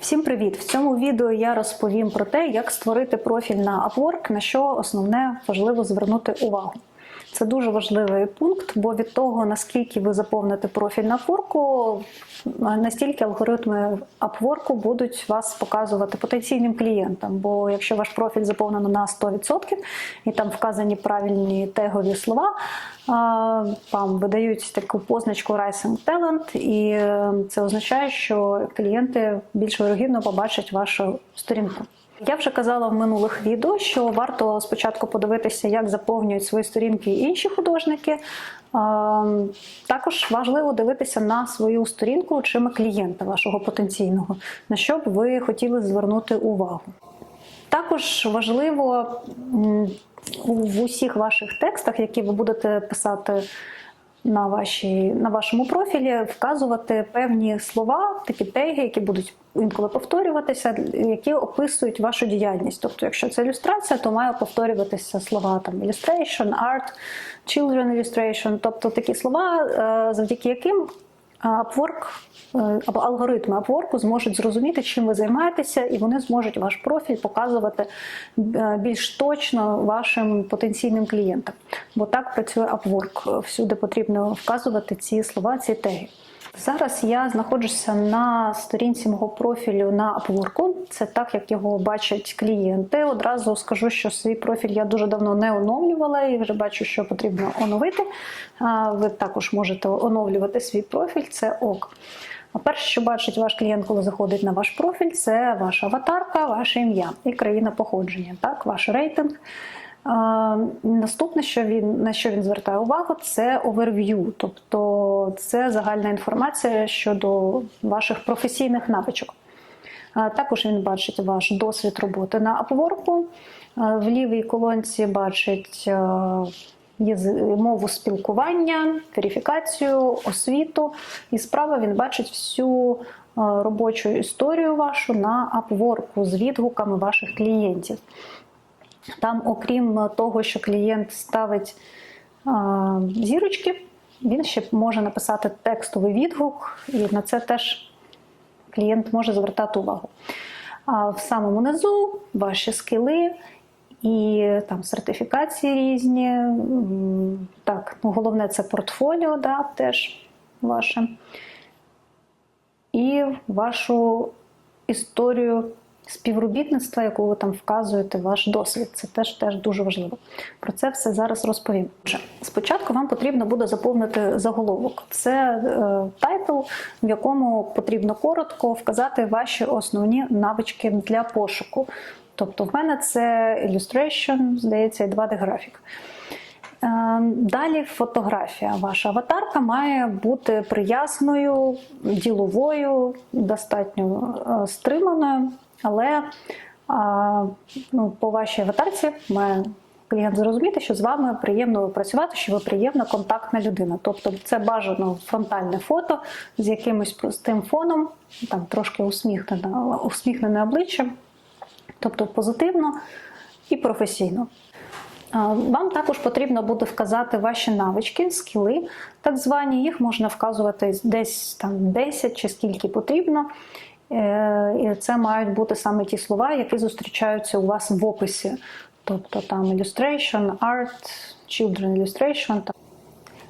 Всім привіт! В цьому відео я розповім про те, як створити профіль на Upwork, на що основне важливо звернути увагу. Це дуже важливий пункт, бо від того, наскільки ви заповните профіль на Upwork, настільки алгоритми Upwork будуть вас показувати потенційним клієнтам. Бо якщо ваш профіль заповнено на 100% і там вказані правильні тегові слова, вам видають таку позначку Rising Talent, і е, це означає, що клієнти більш вирогідно побачать вашу сторінку. Я вже казала в минулих відео, що варто спочатку подивитися, як заповнюють свої сторінки інші художники. Також важливо дивитися на свою сторінку очима клієнта вашого потенційного, на що б ви хотіли звернути увагу. Також важливо в усіх ваших текстах, які ви будете писати на вашій, на вашому профілі, вказувати певні слова, такі теги, які будуть інколи повторюватися, які описують вашу діяльність. Тобто, якщо це ілюстрація, то має повторюватися слова там illustration, art, children illustration, тобто такі слова, е, завдяки яким Upwork е, або алгоритми Upwork зможуть зрозуміти, чим ви займаєтеся, і вони зможуть ваш профіль показувати е, більш точно вашим потенційним клієнтам. Бо так працює Upwork. Всюди потрібно вказувати ці слова, ці теги. Зараз я знаходжуся на сторінці мого профілю на Upwork. Це так, як його бачать клієнти. Одразу скажу, що свій профіль я дуже давно не оновлювала і вже бачу, що потрібно оновити. Ви також можете оновлювати свій профіль, це ок. Перше, що бачить ваш клієнт, коли заходить на ваш профіль, це ваша аватарка, ваше ім'я і країна походження, так, ваш рейтинг. Наступне, що він на що він звертає увагу, це оверв'ю, тобто це загальна інформація щодо ваших професійних навичок. Також він бачить ваш досвід роботи на Upwork. В лівій колонці бачить мову спілкування, верифікацію, освіту. І справа він бачить всю робочу історію вашу на Upwork з відгуками ваших клієнтів. Там, окрім того, що клієнт ставить а, зірочки, він ще може написати текстовий відгук, і на це теж клієнт може звертати увагу. А в самому низу ваші скіли і там сертифікації різні. Так, ну, головне це портфоліо, да, теж ваше. І вашу історію співробітництва, яку ви там вказуєте, ваш досвід. Це теж теж дуже важливо. Про це все зараз розповім. Спочатку вам потрібно буде заповнити заголовок. Це е, тайтл, в якому потрібно коротко вказати ваші основні навички для пошуку. Тобто, в мене це illustration, здається, і 2D-графік. Е, далі фотографія. Ваша аватарка має бути приясною, діловою, достатньо е, стриманою. Але ну, по вашій аватарці має клієнт зрозуміти, що з вами приємно працювати, що ви приємна контактна людина. Тобто це бажано фронтальне фото з якимось простим фоном, там трошки усміхнене, усміхнене обличчя, тобто позитивно і професійно. Вам також потрібно буде вказати ваші навички, скіли, так звані, їх можна вказувати десь там 10 чи скільки потрібно. Е, і це мають бути саме ті слова, які зустрічаються у вас в описі. Тобто там illustration, art, children illustration.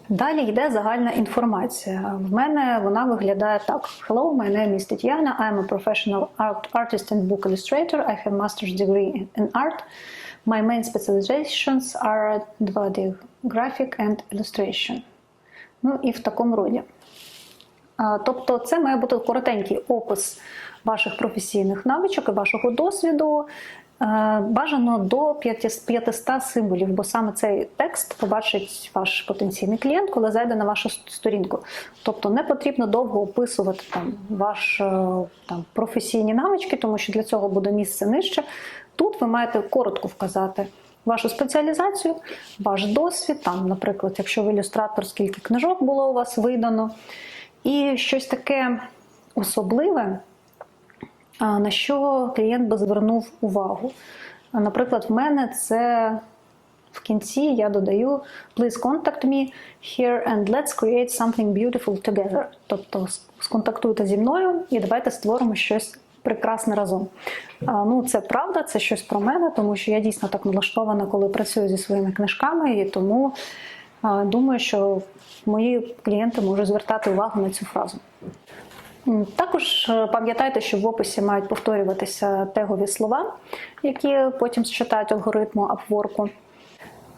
Далі йде загальна інформація. В мене вона виглядає так: Hello, my name is Tatiana. I'm a professional art artist and book illustrator. I have master's degree in art. My main specializations are 2D graphic and illustration. Ну і в такому роді. Тобто, це має бути коротенький опис ваших професійних навичок і вашого досвіду. Е, бажано до 500 символів, бо саме цей текст побачить ваш потенційний клієнт, коли зайде на вашу сторінку. Тобто не потрібно довго описувати там ваші е, там, професійні навички, тому що для цього буде місце нижче. Тут ви маєте коротко вказати вашу спеціалізацію, ваш досвід, там, наприклад, якщо ви ілюстратор, скільки книжок було у вас видано. І щось таке особливе, на що клієнт би звернув увагу. Наприклад, в мене це в кінці я додаю Please contact me here and let's create something beautiful together. Тобто сконтактуйте зі мною і давайте створимо щось прекрасне разом. А, Ну, це правда, це щось про мене, тому що я дійсно так налаштована, коли працюю зі своїми книжками, і тому а, думаю, що мої клієнти можуть звертати увагу на цю фразу. Також е, пам'ятайте, що в описі мають повторюватися тегові слова, які потім считають алгоритму Upwork.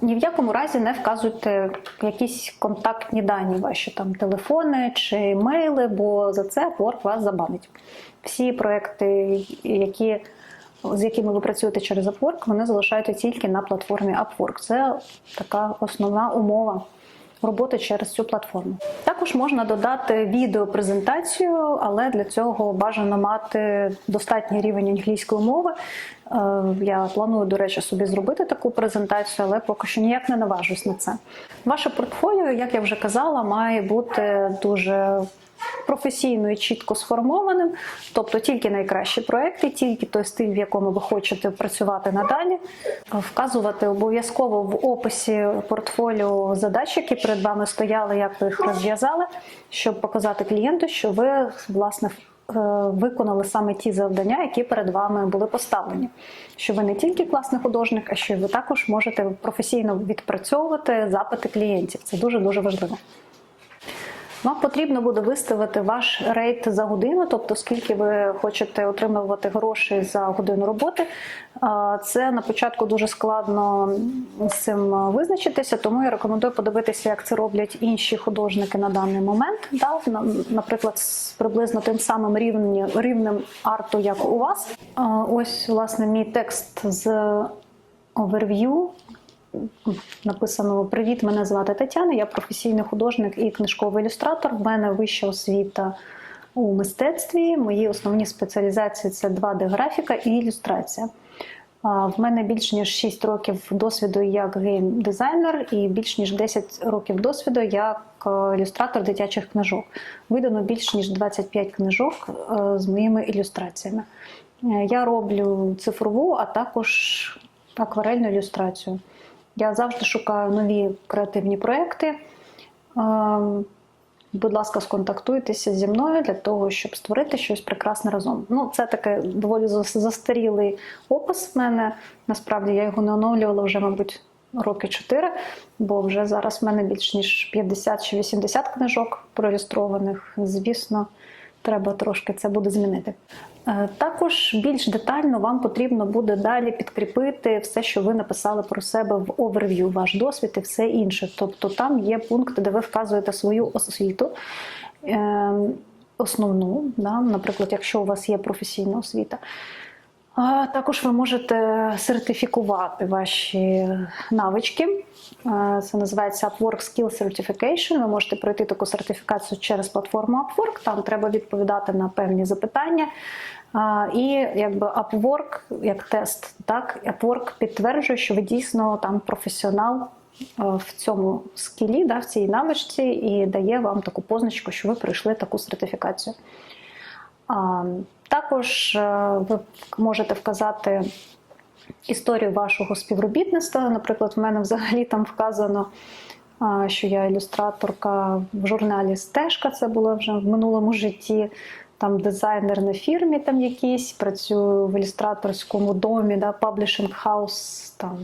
Ні в якому разі не вказуйте якісь контактні дані, ваші там телефони чи мейли, бо за це Upwork вас забанить. Всі проекти, які, з якими ви працюєте через Upwork, вони залишаються тільки на платформі Upwork. Це така основна умова роботи через цю платформу. Також можна додати відеопрезентацію, але для цього бажано мати достатній рівень англійської мови. Е, Я планую, до речі, собі зробити таку презентацію, але поки що ніяк не наважусь на це. Ваше портфоліо, як я вже казала, має бути дуже професійно і чітко сформованим, тобто тільки найкращі проекти, тільки той стиль, в якому ви хочете працювати надалі, вказувати обов'язково в описі портфоліо задач, які перед вами стояли, як ви їх розв'язали, щоб показати клієнту, що ви власне е, виконали саме ті завдання, які перед вами були поставлені. Що ви не тільки класний художник, а що ви також можете професійно відпрацьовувати запити клієнтів. Це дуже дуже важливо. Вам потрібно буде виставити ваш рейт за годину, тобто скільки ви хочете отримувати грошей за годину роботи. Це на початку дуже складно з цим визначитися, тому я рекомендую подивитися, як це роблять інші художники на даний момент. Наприклад, з приблизно тим самим рівнем арту, як у вас. Ось, власне, мій текст з оверв'ю написано Привіт, мене звати Тетяна. Я професійний художник і книжковий ілюстратор. В мене вища освіта у мистецтві. Мої основні спеціалізації це 2D-графіка і ілюстрація. В мене більш ніж 6 років досвіду як гейм-дизайнер і більш ніж 10 років досвіду як е, ілюстратор дитячих книжок. Видано більш ніж 25 книжок е, з моїми ілюстраціями. Е, Я роблю цифрову, а також акварельну ілюстрацію. Я завжди шукаю нові креативні проекти. Е, Будь ласка, сконтактуйтеся зі мною для того, щоб створити щось прекрасне разом. Ну, це таке доволі застарілий опис в мене. Насправді я його не оновлювала вже, мабуть, роки 4, бо вже зараз в мене більш ніж 50 чи 80 книжок проілюстрованих. Звісно, треба трошки це буде змінити. Е, Також більш детально вам потрібно буде далі підкріпити все, що ви написали про себе в оверв'ю, ваш досвід і все інше. Тобто там є пункт, де ви вказуєте свою освіту. е, Основну, да? наприклад, якщо у вас є професійна освіта. Також ви можете сертифікувати ваші навички. Це називається Upwork Skill Certification. Ви можете пройти таку сертифікацію через платформу Upwork. Там треба відповідати на певні запитання. І якби Upwork, як тест, так Upwork підтверджує, що ви дійсно там професіонал в цьому скілі, да, в цій навичці, і дає вам таку позначку, що ви пройшли таку сертифікацію. Також е, ви можете вказати історію вашого співробітництва. Наприклад, в мене взагалі там вказано, що я ілюстраторка в журналі Стежка, це було вже в минулому житті. Там дизайнер на фірмі там якийсь, працюю в ілюстраторському домі, да, паблішинг хаус, там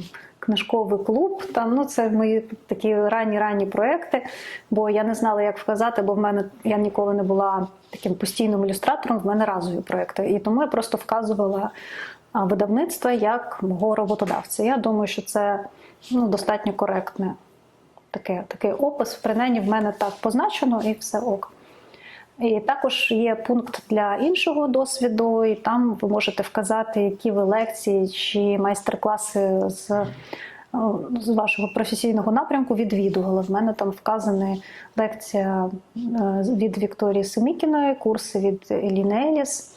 книжковий клуб. Там ну це мої такі ранні ранні проекти. Бо я не знала, як вказати, бо в мене я ніколи не була таким постійним ілюстратором. В мене разові проекти. І тому я просто вказувала а, видавництва як мого роботодавця. Я думаю, що це ну, достатньо коректне таке, такий опис. Принаймні в мене так позначено і все ок. І також є пункт для іншого досвіду, і там ви можете вказати, які ви лекції чи майстер-класи з, е, з вашого професійного напрямку відвідували. В мене там вказана лекція е, від Вікторії Семікіної, курси від Еліни Еліс,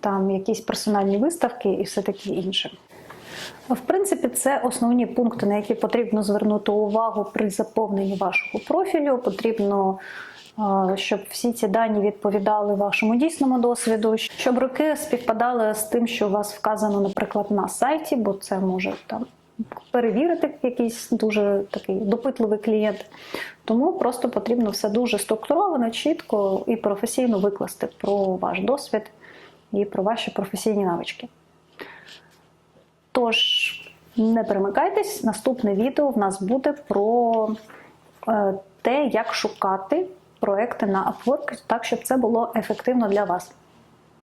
там якісь персональні виставки і все таке інше. В принципі, це основні пункти, на які потрібно звернути увагу при заповненні вашого профілю. Потрібно щоб всі ці дані відповідали вашому дійсному досвіду, щоб роки співпадали з тим, що у вас вказано, наприклад, на сайті, бо це може там перевірити якийсь дуже такий допитливий клієнт. Тому просто потрібно все дуже структуровано, чітко і професійно викласти про ваш досвід і про ваші професійні навички. Тож, не перемикайтесь, наступне відео в нас буде про е, те, як шукати проекти на Upwork, так, щоб це було ефективно для вас.